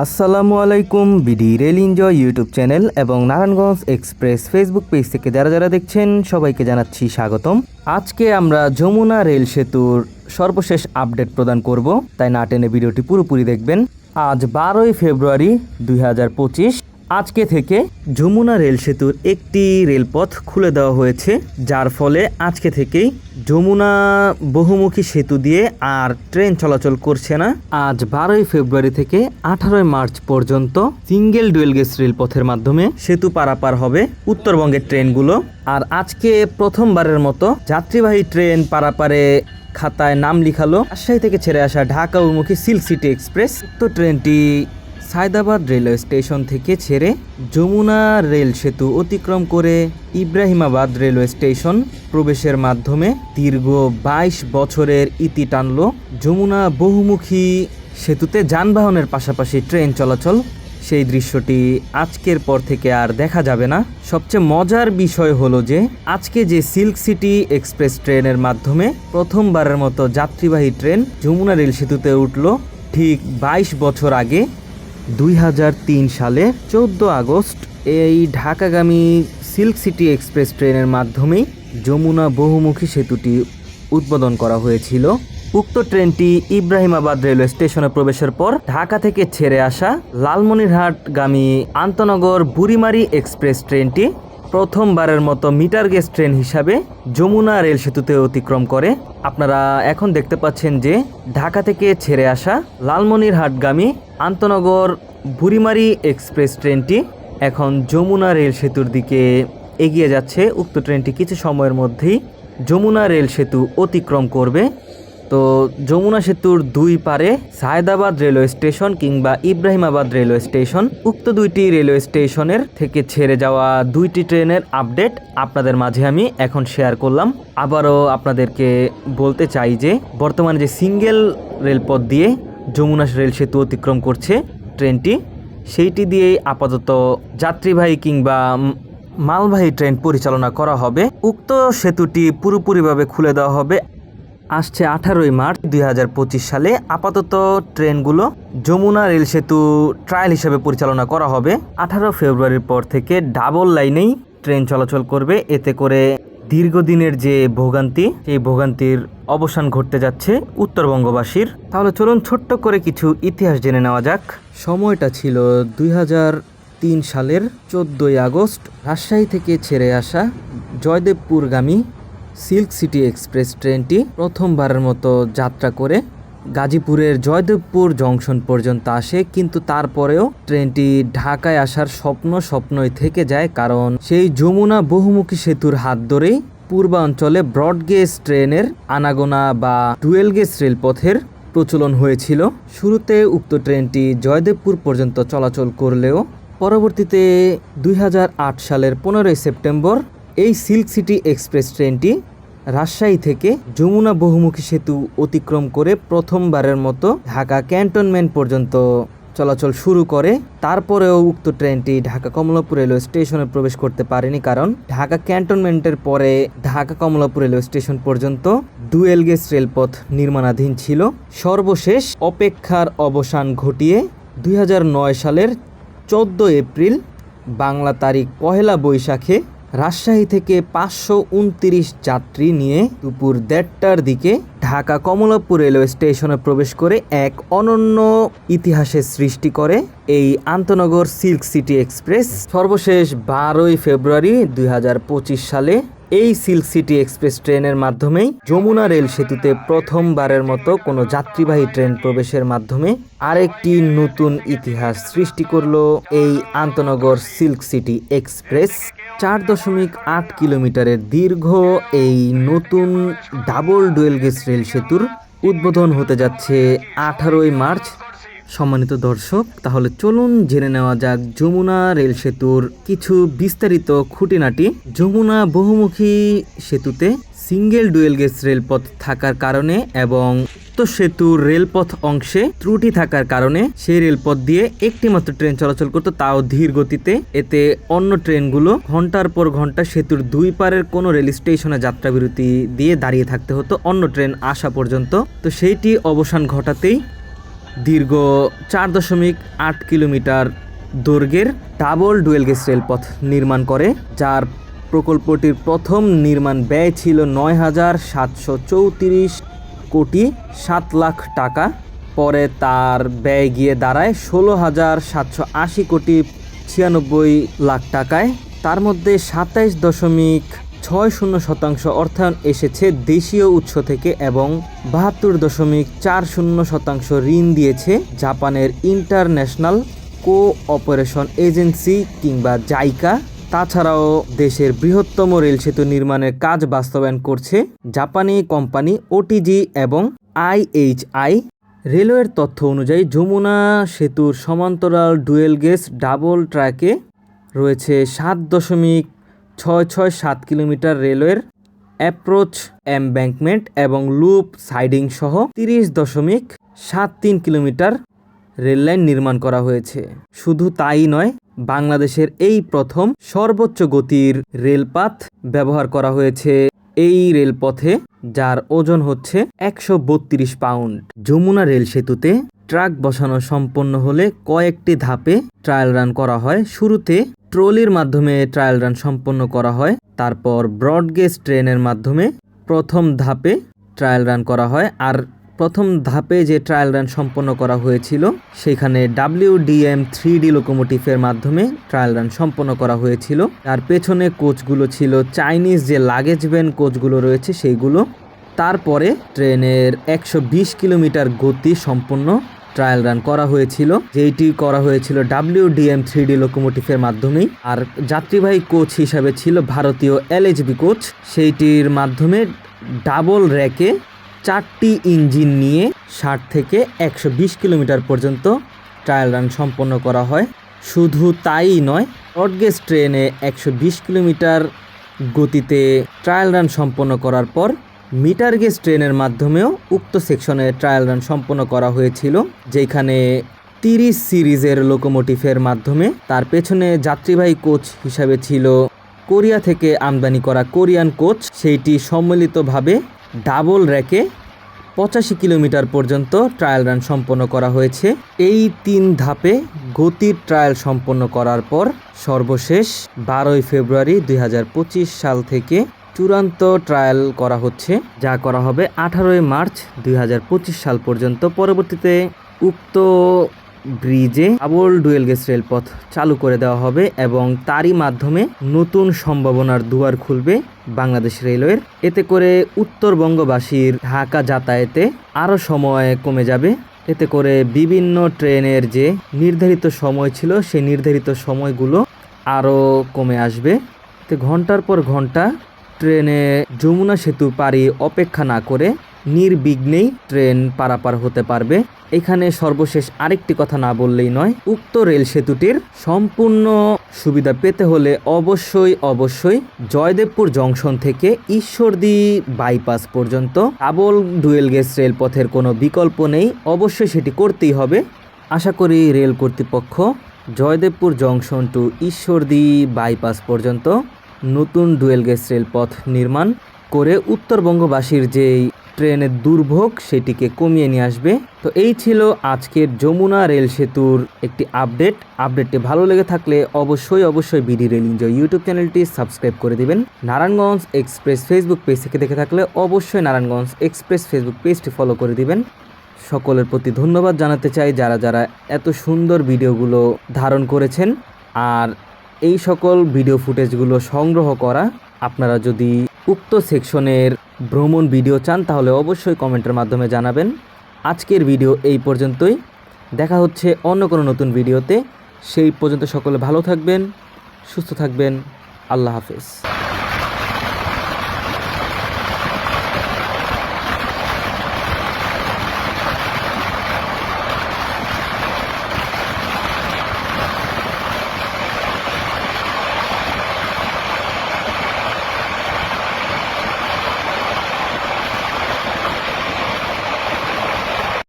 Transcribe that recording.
আসসালামু আলাইকুম, BD rail enjoy YouTube channel এবং নারায়ণগঞ্জ এক্সপ্রেস ফেসবুক পেজ থেকে যারা যারা দেখছেন, সবাইকে জানাচ্ছি স্বাগতম। আজকে আমরা যমুনা রেল সেতুর সর্বশেষ আপডেট প্রদান করব, তাই না টেনে ভিডিওটি পুরোপুরি দেখবেন। আজ বারোই ফেব্রুয়ারি দুই হাজার পঁচিশ আজকে থেকে যমুনা রেল সেতুর একটি রেলপথ খুলে দেওয়া হয়েছে, যার ফলে আজকে থেকেই যমুনা বহুমুখী সেতু দিয়ে আর ট্রেন চলাচল করছে না। আজ বারোই ফেব্রুয়ারি থেকে আঠারোই মার্চ পর্যন্ত সিঙ্গেল ডুয়েল গেজ রেলপথের মাধ্যমে সেতু পারাপার হবে উত্তরবঙ্গের ট্রেনগুলো। আর আজকে প্রথমবারের মতো যাত্রীবাহী ট্রেন পারাপারে খাতায় নাম লিখালো। রাজশাহী থেকে ছেড়ে আসা ঢাকা অভিমুখী সিল্ক সিটি এক্সপ্রেস। তো ট্রেনটি সায়দাবাদ রেলওয়ে স্টেশন থেকে ছেড়ে যমুনা রেল সেতু অতিক্রম করে ইব্রাহিমাবাদ রেলওয়ে স্টেশন প্রবেশের মাধ্যমে দীর্ঘ বাইশ বছরের ইতি টানল যমুনা বহুমুখী সেতুতে যানবাহনের পাশাপাশি ট্রেন চলাচল। সেই দৃশ্যটি আজকের পর থেকে আর দেখা যাবে না। সবচেয়ে মজার বিষয় হলো যে, আজকে যে সিল্ক সিটি এক্সপ্রেস ট্রেনের মাধ্যমে প্রথমবারের মতো যাত্রীবাহী ট্রেন যমুনা রেল সেতুতে উঠল, ঠিক বাইশ বছর আগে দুই হাজার তিন সালে চোদ্দ আগস্ট এই ঢাকাগামী সিল্ক সিটি এক্সপ্রেস ট্রেনের মাধ্যমে যমুনা বহুমুখী সেতুটি উদ্বোধন করা হয়েছিল। উক্ত ট্রেনটি ইব্রাহিমাবাদ রেলওয়ে স্টেশনে প্রবেশের পর ঢাকা থেকে ছেড়ে আসা লালমনিরহাটগামী আন্তনগর বুড়িমারি এক্সপ্রেস ট্রেনটি প্রথমবারের মতো মিটার গেজ ট্রেন হিসাবে যমুনা রেল সেতুতে অতিক্রম করে। আপনারা এখন দেখতে পাচ্ছেন যে ঢাকা থেকে ছেড়ে আসা লালমনিরহাটগামী আন্তনগর বুড়িমারি এক্সপ্রেস ট্রেনটি এখন যমুনা রেল সেতুর দিকে এগিয়ে যাচ্ছে। উক্ত ট্রেনটি কিছু সময়ের মধ্যেই যমুনা রেল সেতু অতিক্রম করবে। তো যমুনা সেতুর দুই পারে সায়দাবাদ রেলওয়ে স্টেশন কিংবা ইব্রাহিমাবাদ রেলওয়ে স্টেশন, উক্ত দুইটি রেলওয়ে স্টেশনের থেকে ছেড়ে যাওয়া দুইটি ট্রেনের আপডেট আপনাদের মাঝে আমি এখন শেয়ার করলাম। আবারও আপনাদেরকে বলতে চাই যে, বর্তমানে যে সিঙ্গেল রেলপথ দিয়ে যমুনা রেল সেতু অতিক্রম করছে ট্রেনটি, সেইটি দিয়েই আপাতত যাত্রীবাহী কিংবা মালবাহী ট্রেন পরিচালনা করা হবে। উক্ত সেতুটি পুরোপুরিভাবে খুলে দেওয়া হবে। আসছে আঠারোই মার্চ দু হাজার পঁচিশ সালে। আপাতত ট্রেনগুলো যমুনা রেল সেতু ট্রায়াল হিসেবে পরিচালনা করা হবে। আঠারো ফেব্রুয়ারির পর থেকে ডাবল লাইনেই ট্রেন চলাচল করবে। এতে করে দীর্ঘদিনের যে ভোগান্তি, সেই ভোগান্তির অবসান ঘটতে যাচ্ছে উত্তরবঙ্গবাসীর। তাহলে চলুন ছোট্ট করে কিছু ইতিহাস জেনে নেওয়া যাক। সময়টা ছিল দুই তিন সালের চোদ্দোই আগস্ট। রাজশাহী থেকে ছেড়ে আসা জয়দেবপুরগামী সিল্ক সিটি এক্সপ্রেস ট্রেনটি প্রথমবারের মতো যাত্রা করে গাজীপুরের জয়দেবপুর জংশন পর্যন্ত আসে, কিন্তু তারপরেও ট্রেনটি ঢাকায় আসার স্বপ্ন স্বপ্নই থেকে যায়, কারণ সেই যমুনা বহুমুখী সেতুর হাত ধরেই পূর্বাঞ্চলে ব্রডগেজ ট্রেনের আনাগোনা বা ডুয়েল গেজ রেলপথের প্রচলন হয়েছিল। শুরুতে উক্ত ট্রেনটি জয়দেবপুর পর্যন্ত চলাচল করলেও পরবর্তীতে দুই হাজার আট সালের পনেরোই সেপ্টেম্বর এই সিল্ক সিটি এক্সপ্রেস ট্রেনটি রাজশাহী থেকে যমুনা বহুমুখী সেতু অতিক্রম করে প্রথমবারের মতো ঢাকা ক্যান্টনমেন্ট পর্যন্ত চলাচল শুরু করে। তারপরেও উক্ত ট্রেনটি ঢাকা কমলাপুর রেলওয়ে স্টেশনে প্রবেশ করতে পারেনি কারণ ঢাকা ক্যান্টনমেন্টের পরে ঢাকা কমলাপুর রেলওয়ে স্টেশন পর্যন্ত ডুয়েল গেজ রেলপথ নির্মাণাধীন ছিল। সর্বশেষ অপেক্ষার অবসান ঘটিয়ে দুই হাজার নয় সালের চোদ্দ এপ্রিল বাংলা তারিখ পহেলা বৈশাখে রাজশাহী থেকে পাঁচশো উনত্রিশ যাত্রী নিয়ে দুপুর দেড়টার দিকে ঢাকা কমলাপুর রেলওয়ে স্টেশনে প্রবেশ করে এক অনন্য ইতিহাসের সৃষ্টি করে এই আন্তনগর সিল্ক সিটি এক্সপ্রেস। সর্বশেষ বারোই ফেব্রুয়ারি দুই হাজার পঁচিশ সালে এই সিল্ক সিটি এক্সপ্রেস ট্রেনের মাধ্যমেই যমুনা রেল সেতুতে প্রথমবারের মতো কোনো যাত্রীবাহী ট্রেন প্রবেশের মাধ্যমে আরেকটি নতুন ইতিহাস সৃষ্টি করল এই আন্তনগর সিল্ক সিটি এক্সপ্রেস। চার দশমিক আট কিলোমিটারের দীর্ঘ এই নতুন ডাবল ডুয়েল গেজ রেল সেতুর উদ্বোধন হতে যাচ্ছে আঠারোই মার্চ সম্মানিত দর্শক, তাহলে চলুন জেনে নেওয়া যাক যমুনা রেল সেতুর কিছু বিস্তারিত খুঁটিনাটি। যমুনা বহুমুখী সেতুতে সিঙ্গেল ডুয়েল গেজ রেলপথ থাকার কারণে এবং উক্ত সেতুর রেলপথ অংশে ত্রুটি থাকার কারণে সেই রেলপথ দিয়ে একটি মাত্র ট্রেন চলাচল করতো তাও ধীর গতিতে। এতে অন্য ট্রেনগুলো ঘণ্টার পর ঘণ্টা সেতুর দুই পারের কোনো রেল স্টেশনে যাত্রাবিরতি দিয়ে দাঁড়িয়ে থাকতে হতো, অন্য ট্রেন আসা পর্যন্ত। তো সেইটি অবসান ঘটাতেই দীর্ঘ চার দশমিক আট কিলোমিটার দৈর্ঘ্যের ডাবল ডুয়েল গেজ রেলপথ নির্মাণ করে, যার প্রকল্পটির প্রথম নির্মাণ ব্যয় ছিল নয় হাজার সাতশো চৌত্রিশ কোটি সাত লাখ টাকা। পরে তার ব্যয় গিয়ে দাঁড়ায় ষোলো হাজার সাতশো আশি কোটি ছিয়ানব্বই লাখ টাকায়। তার মধ্যে সাতাইশ দশমিক ছয় শূন্য শতাংশ অর্থায়ন এসেছে দেশীয় উৎস থেকে এবং বাহাত্তর দশমিক চার শূন্য শতাংশ ঋণ দিয়েছে জাপানের ইন্টারন্যাশনাল কো অপারেশন এজেন্সি কিংবা জাইকা। তাছাড়াও দেশের বৃহত্তম রেল সেতু নির্মাণের কাজ বাস্তবায়ন করছে জাপানি কোম্পানি ওটিজি এবং আইএইচআই রেলওয়ের তথ্য অনুযায়ী যমুনা সেতুর সমান্তরাল ডুয়েল গেজ ডাবল ট্র্যাকে রয়েছে সাত দশমিক ছয় ছয় সাত কিলোমিটার রেলওয়ের অ্যাপ্রোচ এমব্যাঙ্কমেন্ট এবং লুপ সাইডিং সহ তিরিশ দশমিক সাত তিন কিলোমিটার রেললাইন নির্মাণ করা হয়েছে। শুধু তাই নয়, বাংলাদেশের এই প্রথম সর্বোচ্চ গতির রেলপথ ব্যবহার করা হয়েছে। এই রেলপথে, যার ওজন হচ্ছে একশো বত্রিশ পাউন্ড। যমুনা রেল সেতুতে ট্রাক বসানো সম্পন্ন হলে কয়েকটি ধাপে ট্রায়াল রান করা হয়। শুরুতে ট্রলির মাধ্যমে ট্রায়াল রান সম্পন্ন করা হয়। তারপর ব্রডগেজ ট্রেনের মাধ্যমে প্রথম ধাপে ট্রায়াল রান করা হয়। আর প্রথম ধাপে যে ট্রায়াল রান সম্পন্ন করা হয়েছিল, সেখানে ডাব্লিউ ডাব্লিউডিএম থ্রি ডি লোকোমোটিভের মাধ্যমে ট্রায়াল রান সম্পন্ন করা হয়েছিল। তার পেছনে কোচগুলো ছিল চাইনিজ যে লাগেজ ভ্যান কোচগুলো রয়েছে সেইগুলো তারপরে ট্রেনের একশো বিশ কিলোমিটার গতি সম্পন্ন ট্রায়াল রান করা হয়েছিল। যেইটি করা হয়েছিল ডাব্লিউডিএম থ্রি ডি লোকোমোটিভের মাধ্যমেই। আর যাত্রীবাহী কোচ হিসাবে ছিল ভারতীয় এলএইচবি কোচ সেইটির মাধ্যমে ডাবল র্যাকে চারটি ইঞ্জিন নিয়ে ষাট থেকে একশো বিশ কিলোমিটার পর্যন্ত ট্রায়াল রান সম্পন্ন করা হয়। শুধু তাই নয় ব্রডগেজ ট্রেনে একশো বিশ কিলোমিটার গতিতে ট্রায়াল রান সম্পন্ন করার পর মিটার গেজ ট্রেনের মাধ্যমেও উক্ত সেকশনে ট্রায়াল রান সম্পন্ন করা হয়েছিল, যেখানে তিরিশ সিরিজের লোকোমোটিভের মাধ্যমে তার পেছনে যাত্রীবাহী কোচ হিসাবে ছিল কোরিয়া থেকে আমদানি করা কোরিয়ান কোচ সেইটি সম্মিলিতভাবে ডাবল র্যাকে পঁচাশি কিলোমিটার পর্যন্ত ট্রায়াল রান সম্পন্ন করা হয়েছে। এই তিন ধাপে গতির ট্রায়াল সম্পন্ন করার পর সর্বশেষ বারোই ফেব্রুয়ারি দু হাজার পঁচিশ সাল থেকে চূড়ান্ত ট্রায়াল করা হচ্ছে, যা করা হবে আঠারোই মার্চ দুই হাজার পঁচিশ সাল পর্যন্ত। পরবর্তীতে উক্ত ব্রিজে ডাবল ডুয়েল গেজ রেলপথ চালু করে দেওয়া হবে এবং তারই মাধ্যমে নতুন সম্ভাবনার দুয়ার খুলবে বাংলাদেশ রেলওয়ের এতে করে উত্তরবঙ্গবাসীর ঢাকা যাতায়াতে আরও সময় কমে যাবে। এতে করে বিভিন্ন ট্রেনের যে নির্ধারিত সময় ছিল, সেই নির্ধারিত সময়গুলো আরও কমে আসবে। তো ঘণ্টার পর ঘণ্টা ট্রেনে যমুনা সেতু পারি অপেক্ষা না করে নির্বিঘ্নেই ট্রেন পারাপার হতে পারবে। এখানে সর্বশেষ আরেকটি কথা না বললেই নয়, উক্ত রেল সেতুটির সম্পূর্ণ সুবিধা পেতে হলে অবশ্যই অবশ্যই জয়দেবপুর জংশন থেকে ঈশ্বরদী বাইপাস পর্যন্ত ডাবল ডুয়েল গেজ রেলপথের কোনো বিকল্প নেই, অবশ্যই সেটি করতেই হবে। আশা করি রেল কর্তৃপক্ষ Joydebpur junction to Ishwardi bypass পর্যন্ত নতুন ডুয়েল গেজ রেলপথ নির্মাণ করে উত্তরবঙ্গবাসীর যেই ট্রেনের দুর্ভোগ, সেটিকে কমিয়ে নিয়ে আসবে। তো এই ছিল আজকের যমুনা রেল সেতুর একটি আপডেট। আপডেটটি ভালো লেগে থাকলে অবশ্যই অবশ্যই বিডি রেল এনজয় ইউটিউব চ্যানেলটি সাবস্ক্রাইব করে দিবেন। নারায়ণগঞ্জ এক্সপ্রেস ফেসবুক পেজ থেকে দেখে থাকলে অবশ্যই নারায়ণগঞ্জ এক্সপ্রেস ফেসবুক পেজটি ফলো করে দিবেন। সকলের প্রতি ধন্যবাদ জানাতে চাই যারা যারা এত সুন্দর ভিডিওগুলো ধারণ করেছেন। আর এই সকল ভিডিও ফুটেজগুলো সংগ্রহ করা, আপনারা যদি উক্ত সেকশনের ভ্রমণ ভিডিও চান, তাহলে অবশ্যই কমেন্টের মাধ্যমে জানাবেন। আজকের ভিডিও এই পর্যন্তই। দেখা হচ্ছে অন্য কোনো নতুন ভিডিওতে সেই পর্যন্ত সকলে ভালো থাকবেন, সুস্থ থাকবেন। আল্লাহ হাফেজ।